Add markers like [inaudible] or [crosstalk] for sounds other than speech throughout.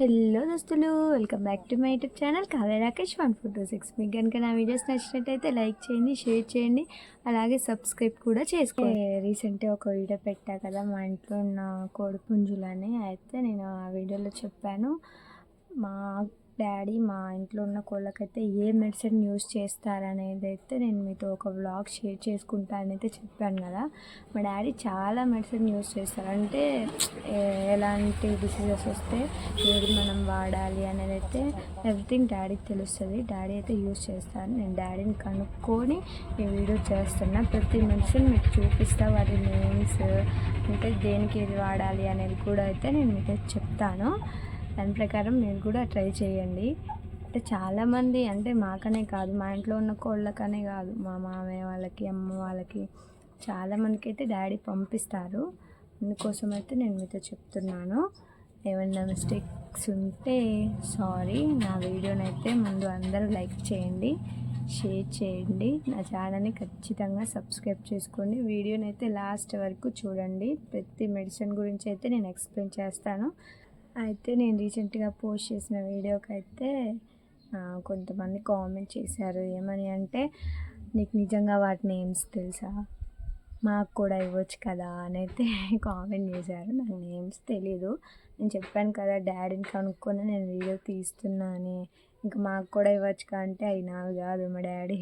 Hello దోస్తులు welcome back to my YouTube channel Kavya Rakesh one four two six. మీకు కనుక నా videos నచ్చినట్టయితే లైక్ చేయండి షేర్ చేయండి అలాగే సబ్స్క్రైబ్ కూడా చేసుకోండి. రీసెంట్గా ఒక వీడియో పెట్టా కదా మా ఇంట్లో ఉన్న కోడి పుంజులని అయితే నేను ఆ వీడియోలో చెప్పాను మా డాడీ మా ఇంట్లో ఉన్న కోళ్ళకైతే ఏ మెడిసిన్ యూస్ చేస్తారనేది అయితే నేను మీతో ఒక వ్లాగ్ షేర్ చేసుకుంటానని అయితే చెప్పాను కదా. మా డాడీ చాలా మెడిసిన్ యూస్ చేస్తారు. అంటే ఎలాంటి డిసీజెస్ వస్తే ఏది మనం వాడాలి అనేది అయితే ఎవ్రీథింగ్ డాడీకి తెలుస్తుంది. డాడీ అయితే యూస్ చేస్తాను నేను డాడీని కనుక్కొని ఈ వీడియో చేస్తున్నా. ప్రతి మెడిసిన్ మీకు చూపిస్తా వాటి నేమ్స్ అంటే దేనికి ఏది వాడాలి అనేది కూడా అయితే నేను మీకు చెప్తాను. దాని ప్రకారం మీరు కూడా ట్రై చేయండి. అంటే చాలామంది అంటే మాకనే కాదు మా ఇంట్లో ఉన్న కోళ్ళకనే కాదు మా మామయ్య వాళ్ళకి అమ్మ వాళ్ళకి చాలామందికి అయితే డాడీ పంపిస్తారు. అందుకోసం అయితే నేను మీతో చెప్తున్నాను. ఏమన్నా మిస్టేక్స్ ఉంటే సారీ నా వీడియోని అయితే ముందు అందరూ లైక్ చేయండి షేర్ చేయండి. నా ఛానల్ని ఖచ్చితంగా సబ్స్క్రైబ్ చేసుకోండి. వీడియోని అయితే లాస్ట్ వరకు చూడండి. ప్రతి మెడిసిన్ గురించి అయితే నేను ఎక్స్ప్లెయిన్ చేస్తాను. అయితే నేను రీసెంట్గా పోస్ట్ చేసిన వీడియోకి అయితే కొంతమంది కామెంట్ చేశారు. ఏమని అంటే నీకు నిజంగా వాటి నేమ్స్ తెలుసా? మాకు కూడా ఇవ్వచ్చు కదా? అని అయితే [laughs] కామెంట్ చేశారు. నాకు నేమ్స్ తెలీదు. నేను చెప్పాను కదా డాడీని కనుక్కొని నేను వీడియో తీస్తున్నా అని ఇంకా మాకు కూడా ఇవ్వచ్చు కదా అంటే అవి నావి కాదు మా డాడీ.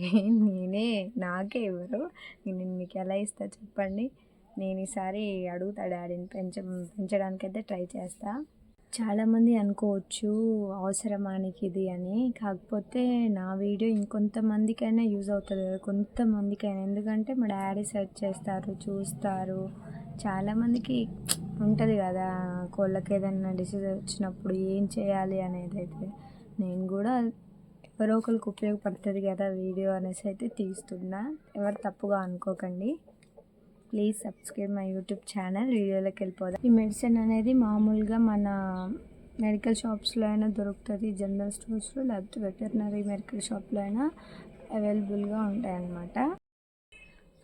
నేనే నాకే ఇవ్వరు. నేను మీకు ఎలా ఇస్తా చెప్పండి. నేను ఈసారి అడుగుతా డాడీని. పెంచ పెంచడానికైతే ట్రై చేస్తాను చాలామంది అనుకోవచ్చు అవసరమానికి ఇది అని. కాకపోతే నా వీడియో ఇంకొంతమందికైనా యూజ్ అవుతుంది కదా కొంతమందికైనా. ఎందుకంటే మా డాడీ సెర్చ్ చేస్తారు చూస్తారు. చాలామందికి ఉంటుంది కదా కోళ్ళకి ఏదైనా డిసీజ్ వచ్చినప్పుడు ఏం చేయాలి అనేది అయితే. నేను కూడా ఎవరో ఒకరికి ఉపయోగపడుతుంది కదా వీడియో అనేసి అయితే తీస్తున్నా. ఎవరు తప్పుగా అనుకోకండి. Please subscribe my YouTube channel వీడియోలోకి వెళ్ళిపోదాం ఈ మెడిసిన్ అనేది మామూలుగా మన మెడికల్ షాప్స్లో అయినా దొరుకుతుంది జనరల్ స్టోర్స్లో లేకపోతే వెటర్నరీ మెడికల్ షాప్లో అయినా అవైలబుల్గా ఉంటాయన్నమాట.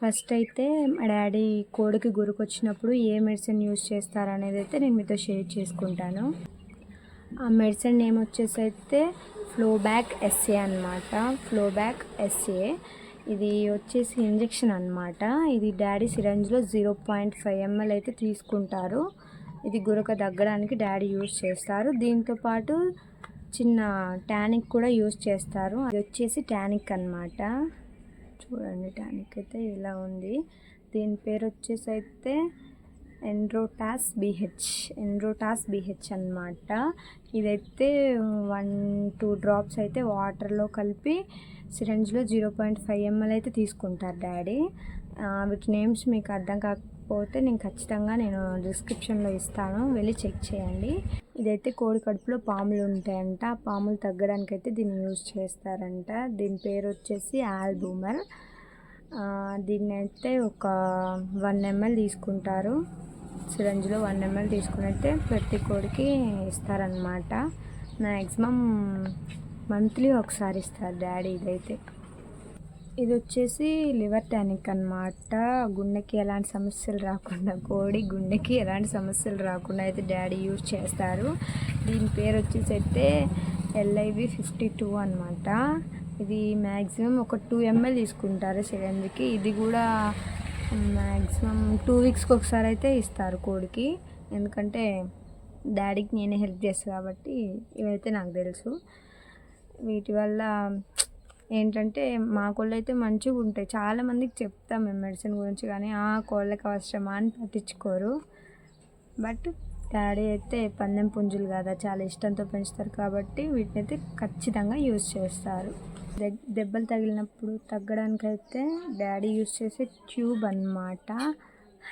ఫస్ట్ అయితే మా డాడీ కోడికి గురికొచ్చినప్పుడు ఏ మెడిసిన్ యూజ్ చేస్తారనేది అయితే నేను మీతో షేర్ చేసుకుంటాను. ఆ మెడిసిన్ నేమ్ వచ్చేసి అయితే ఫ్లోబ్యాక్ ఎస్ఏ అనమాట ఫ్లోబ్యాక్ ఎస్ఏ ఇది వచ్చేసి ఇంజెక్షన్ అనమాట ఇది డాడీ సిరంజ్లో జీరో పాయింట్ ఫైవ్ ఎంఎల్ అయితే తీసుకుంటారు. ఇది గురక తగ్గడానికి డాడీ యూజ్ చేస్తారు. దీంతో పాటు చిన్న టానిక్ కూడా యూస్ చేస్తారు. అది వచ్చేసి టానిక్ అన్నమాట. చూడండి టానిక్ అయితే ఇలా ఉంది. దీని పేరు వచ్చేసి అయితే ఎండ్రోటాస్ బిహెచ్ ఎండ్రోటాస్ బిహెచ్ అన్నమాట. ఇదైతే వన్ టూ డ్రాప్స్ అయితే వాటర్లో కలిపి సిరంజ్లో జీరో పాయింట్ ఫైవ్ ఎంఎల్ అయితే తీసుకుంటారు డాడీ. వీటి నేమ్స్ మీకు అర్థం కాకపోతే నేను ఖచ్చితంగా నేను డిస్క్రిప్షన్లో ఇస్తాను. వెళ్ళి చెక్ చేయండి. ఇదైతే కోడి కడుపులో పాములు ఉంటాయంట. ఆ పాములు తగ్గడానికి అయితే దీన్ని యూజ్ చేస్తారంట. దీని పేరు వచ్చేసి ఆల్బూమర్. దీన్ని అయితే ఒక వన్ ఎంఎల్ తీసుకుంటారు. సిరంజ్లో వన్ ఎంఎల్ తీసుకుని అయితే ప్రతి కోడికి ఇస్తారనమాట మ్యాక్సిమం మంత్లీ ఒకసారి ఇస్తారు డాడీ ఇదైతే. ఇది వచ్చేసి లివర్ టానిక్ అన్నమాట. గుండెకి ఎలాంటి సమస్యలు రాకుండా కోడి గుండెకి ఎలాంటి సమస్యలు రాకుండా అయితే డాడీ యూజ్ చేస్తారు. దీని పేరు వచ్చేసి అయితే ఎల్ఐవి ఫిఫ్టీ టూ అనమాట ఇది మ్యాక్సిమం ఒక టూ ఎంఎల్ తీసుకుంటారు సిలిండర్కి. ఇది కూడా మ్యాక్సిమం టూ వీక్స్కి ఒకసారి అయితే ఇస్తారు కోడికి. ఎందుకంటే డాడీకి నేనే హెల్ప్ చేస్తాను కాబట్టి ఇవైతే నాకు తెలుసు. వీటి వల్ల ఏంటంటే మా కోళ్ళు అయితే మంచిగా ఉంటాయి. చాలామందికి చెప్తాం మేము మెడిసిన్ గురించి కానీ ఆ కోళ్ళకి అవసరమా? అని పట్టించుకోరు. బట్ డాడీ అయితే పందెం పుంజులు కదా చాలా ఇష్టంతో పెంచుతారు కాబట్టి వీటిని అయితే ఖచ్చితంగా యూజ్ చేస్తారు. దెబ్బలు తగిలినప్పుడు తగ్గడానికి అయితే డాడీ యూజ్ చేసే ట్యూబ్ అన్నమాట.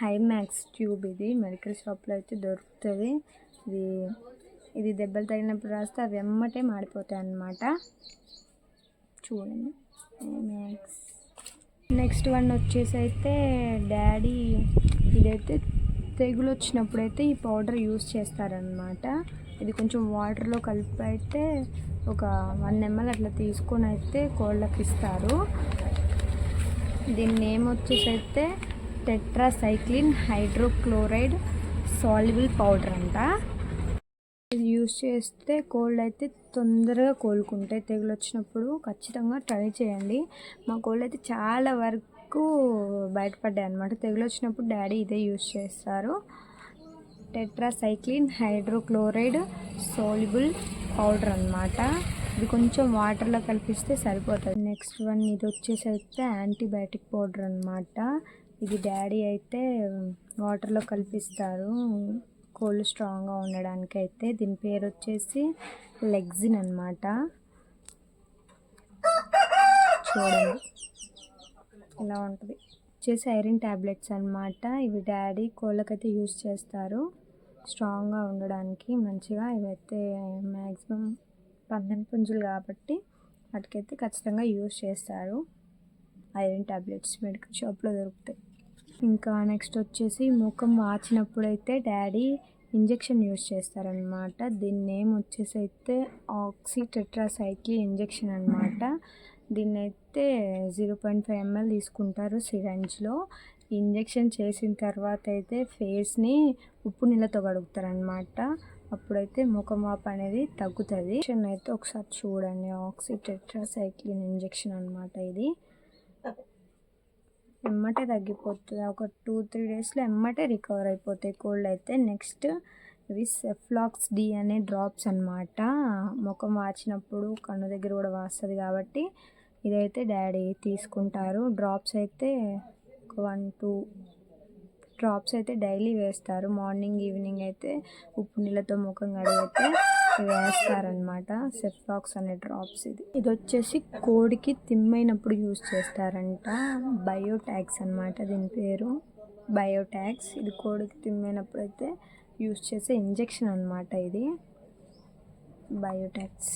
హైమాక్స్ ట్యూబ్ ఇది. మెడికల్ షాప్లో అయితే దొరుకుతుంది. ఇది ఇది దెబ్బలు తగినప్పుడు రాస్తే అవి వెమ్మటే మాడిపోతాయి అన్నమాట చూడండి. నెక్స్ట్ నెక్స్ట్ వన్ వచ్చేసి అయితే డాడీ ఇదైతే తెగులు వచ్చినప్పుడు అయితే ఈ పౌడర్ యూస్ చేస్తారనమాట ఇది కొంచెం వాటర్లో కలిపి అయితే ఒక వన్ ఎంఎల్ అట్లా తీసుకొని అయితే కోళ్ళకి ఇస్తారు. దీని నేమ్ వచ్చేసి అయితే టెట్రాసైక్లిన్ హైడ్రోక్లోరైడ్ సాల్యుబుల్ పౌడర్ అంట. ఇది యూస్ చేస్తే కోల్డ్ అయితే తొందరగా కోలుకుంటాయి. తెగులు వచ్చినప్పుడు ఖచ్చితంగా ట్రై చేయండి. మా కోల్డ్ అయితే చాలా వరకు బయటపడ్డాయి అనమాట తెగులు వచ్చినప్పుడు డాడీ ఇదే యూస్ చేస్తారు. టెట్రాసైక్లిన్ హైడ్రోక్లోరైడ్ సోలిబుల్ పౌడర్ అన్నమాట. ఇది కొంచెం వాటర్లో కలిపిస్తే సరిపోతుంది. నెక్స్ట్ వన్ ఇది వచ్చేసి అయితే యాంటీబయాటిక్ పౌడర్ అనమాట ఇది డాడీ అయితే వాటర్లో కలిపిస్తారు. కోల్డ్ స్ట్రాంగ్గా ఉండడానికి అయితే దీని పేరు వచ్చేసి లెగ్జిన్ అన్నమాట. చూడండి. ఇలా ఉంటుంది? వచ్చేసి ఐరన్ ట్యాబ్లెట్స్ అన్నమాట. ఇవి డాడీ కోళ్ళకైతే యూస్ చేస్తారు. స్ట్రాంగ్గా ఉండడానికి మంచిగా ఇవైతే మ్యాక్సిమం పందెం పుంజులు కాబట్టి వాటికైతే ఖచ్చితంగా యూజ్ చేస్తారు. ఐరన్ ట్యాబ్లెట్స్ మెడికల్ షాప్లో దొరుకుతాయి. ఇంకా నెక్స్ట్ వచ్చేసి ముఖం వాచినప్పుడు అయితే డాడీ ఇంజెక్షన్ యూస్ చేస్తారనమాట దీని నేమ్ వచ్చేసి అయితే ఆక్సీ ఇంజెక్షన్ అనమాట దీన్ని అయితే జీరో పాయింట్ ఫైవ్ ఎంఎల్ తీసుకుంటారు సిరంజ్లో. ఇంజెక్షన్ చేసిన తర్వాత అయితే ఫేస్ని ఉప్పు నీళ్ళతో కడుగుతారనమాట అప్పుడైతే ముఖం వాపు అనేది తగ్గుతుంది. ఇంజెక్షన్ అయితే ఒకసారి చూడండి. ఆక్సిటెట్రాసైక్లిన్ ఇంజెక్షన్ అనమాట ఇది. ఎమ్మటే తగ్గిపోతుంది. ఒక టూ త్రీ డేస్లో ఎమ్మటే రికవర్ అయిపోతాయి. కోల్డ్ అయితే నెక్స్ట్ ఇవి సెఫ్లాక్స్ డి అనే డ్రాప్స్ అనమాట ముఖం వాచినప్పుడు కన్ను దగ్గర కూడా వాస్తుంది కాబట్టి ఇదైతే డాడీ తీసుకుంటారు. డ్రాప్స్ అయితే ఒక వన్ టూ డ్రాప్స్ అయితే డైలీ వేస్తారు. మార్నింగ్ ఈవినింగ్ అయితే ఉప్పు నీళ్ళతో ముఖం కడిగితే వేస్తారనమాట సెఫ్లాక్స్ అనే డ్రాప్స్ ఇది. ఇది వచ్చేసి కోడికి తిమ్మైనప్పుడు యూజ్ చేస్తారంట. బయోటాక్స్ అనమాట దీని పేరు. బయోటాక్స్ ఇది కోడికి తిమ్మైనప్పుడు అయితే యూజ్ చేసే ఇంజెక్షన్ అనమాట ఇది. బయోటాక్స్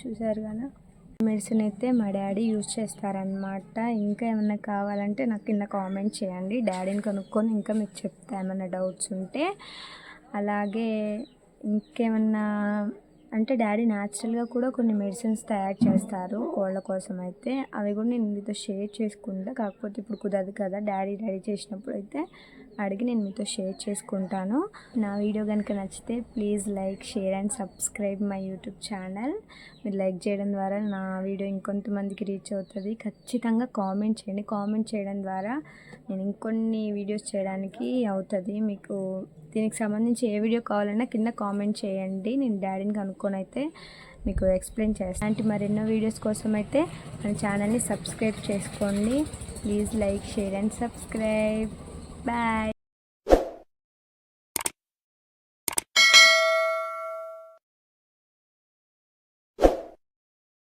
చూసారు కదా? మెడిసిన్ అయితే మా డాడీ యూజ్ చేస్తారనమాట ఇంకా ఏమన్నా కావాలంటే నాకు కింద కామెంట్ చేయండి. డాడీని కనుక్కొని ఇంకా మీకు చెప్తా ఏమైనా డౌట్స్ ఉంటే. అలాగే ఇంకేమన్నా అంటే డాడీ న్యాచురల్గా కూడా కొన్ని మెడిసిన్స్ తయారు చేస్తారు కోళ్ళ కోసం అయితే. అవి కూడా నేను మీతో షేర్ చేసుకుంటా. కాకపోతే ఇప్పుడు కుదరదు కదా డాడీ రెడీ చేసినప్పుడు అయితే అడిగి నేను మీతో షేర్ చేసుకుంటాను. నా వీడియో కనుక నచ్చితే please like share and subscribe my YouTube channel. మీరు లైక్ చేయడం ద్వారా నా వీడియో ఇంకొంతమందికి రీచ్ అవుతుంది. ఖచ్చితంగా కామెంట్ చేయండి. కామెంట్ చేయడం ద్వారా నేను ఇంకొన్ని వీడియోస్ చేయడానికి అవుతుంది. మీకు దీనికి సంబంధించి ఏ వీడియో కావాలన్నా కింద కామెంట్ చేయండి. నేను డాడీని కనుక్కొని అయితే మీకు ఎక్స్ప్లెయిన్ చేస్తాను. అలాంటి మరెన్నో వీడియోస్ కోసం అయితే మన ఛానల్ని సబ్స్క్రైబ్ చేసుకోండి. Please like share and subscribe. Bye.